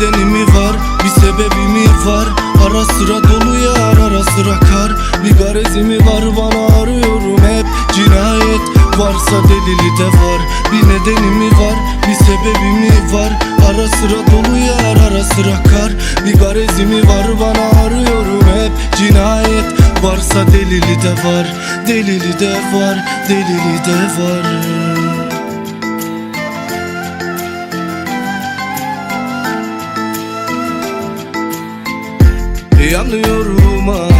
nedeni mi var? Bir sebebi mi var? Ara sıra dolu yar ara sıra kar. Bir garezi mi var? Bana arıyorum hep. Cinayet varsa delili de var. Bir nedeni mi var? Bir sebebi mi var? Ara sıra dolu yar ara sıra kar. Bir garezi mi var? Bana arıyorum hep. Cinayet varsa delili de var. Delili de var delili de var Yanıyorum ah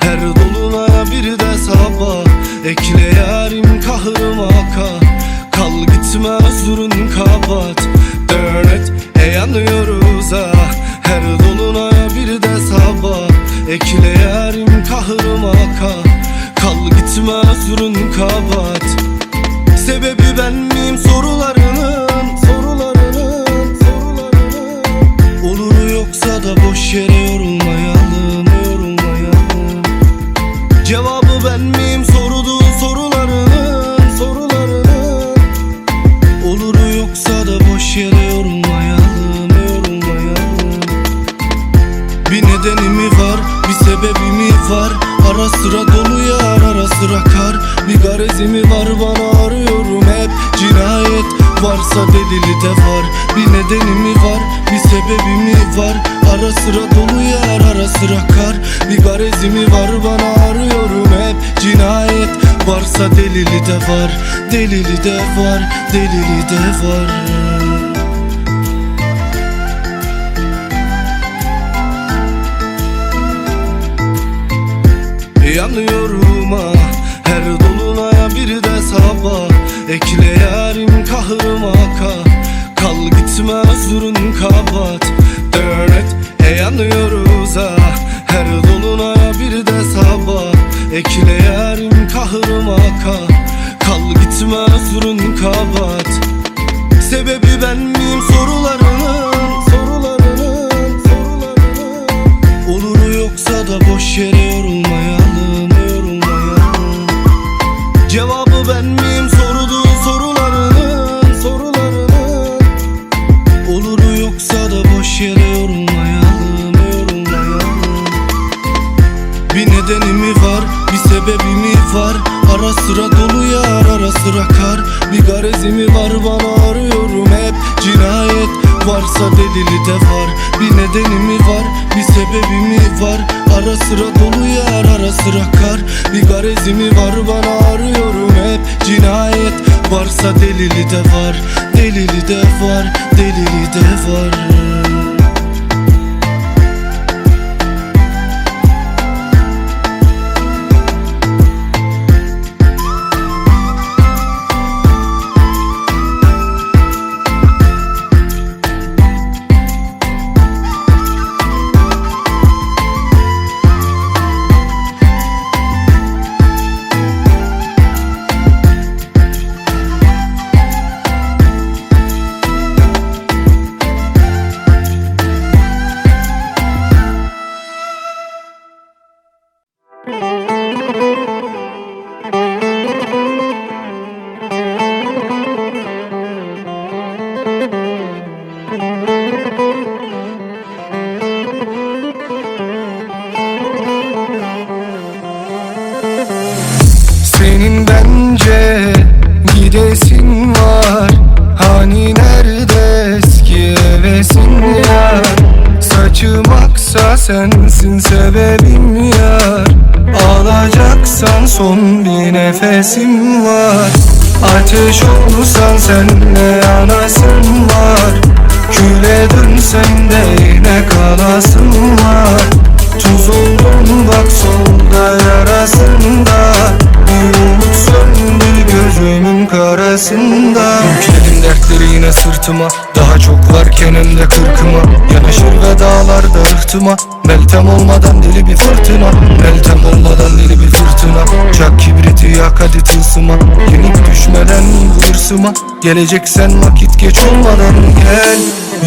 her dolunaya bir de sabah. Ekle yarim kahrıma ka Kal gitme özrün kabat Dönet e yanıyoruz ah Her dolunaya bir de sabah. Ekle yarim kahrıma ka Kal gitme özrün kabat Sebebi ben miyim? Sorularının sıra dolu yar, ara sıra kar. Bir garezi mi var bana arıyorum hep. Cinayet varsa delili de var. Bir nedeni mi var, bir sebebi mi var? Ara sıra dolu yar, ara sıra kar. Bir garezi mi var bana arıyorum hep. Cinayet varsa delili de var. Delili de var, delili de var Kal gitme özrün kabat Dönet e yanıyoruz ah her dolunaya bir de sabah. Ekle yarim kahrıma ka Kal gitme özrün kabat Sebebi ben miyim sorularının Sorularının Sorularının. Olur yoksa da boş yere yorulmayalım bir sebebi mi var. Ara sıra dolu yar, ara sıra kar. Bir garezi mi var bana arıyorum hep. Cinayet varsa delili de var. Bir nedeni mi var, bir sebebi mi var. Ara sıra dolu yar, ara sıra kar. Bir garezi mi var bana arıyorum hep. Cinayet varsa delili de var. Delili de var, delili de var gidesin var. Hani nerede eski hevesin ya Saçım aksa sensin sebebim yar. Alacaksan son bir nefesim var. Ateş olursan senle yanasın var. Küle dönsen de yine kalasın var. Tuz oldum bak solda yarasında karasında Yükledim dertleri yine sırtıma Daha çok varken hem de kırkıma. Yanaşır ve dağlarda ırtıma Meltem olmadan deli bir fırtına. Meltem olmadan deli bir fırtına Çak kibriti yak hadi tılsıma. Yenik düşmeden bu hırsıma Geleceksen vakit geç olmadan gel.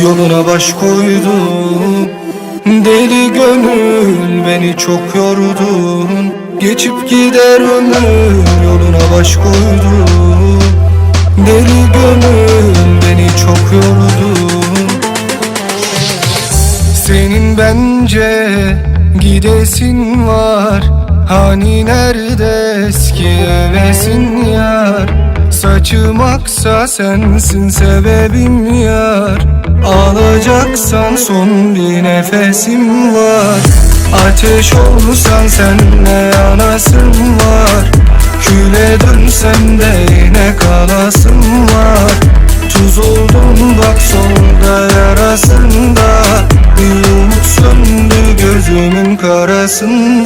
Yoluna baş koydum Deli gönül beni çok yordun Geçip gider ömür yoluna baş koydun Deli gönül beni çok yordun Senin bence gidesin var. Hani nerede eski hevesin yar? Saçım aksa sensin sebebim yar. Alacaksan son bir nefesim var. Ateş olsan senle yanasın var Küle dönsem de yine kalasın var. Tuz oldum bak solda yarasında. Bir umut söndü gözümün karasında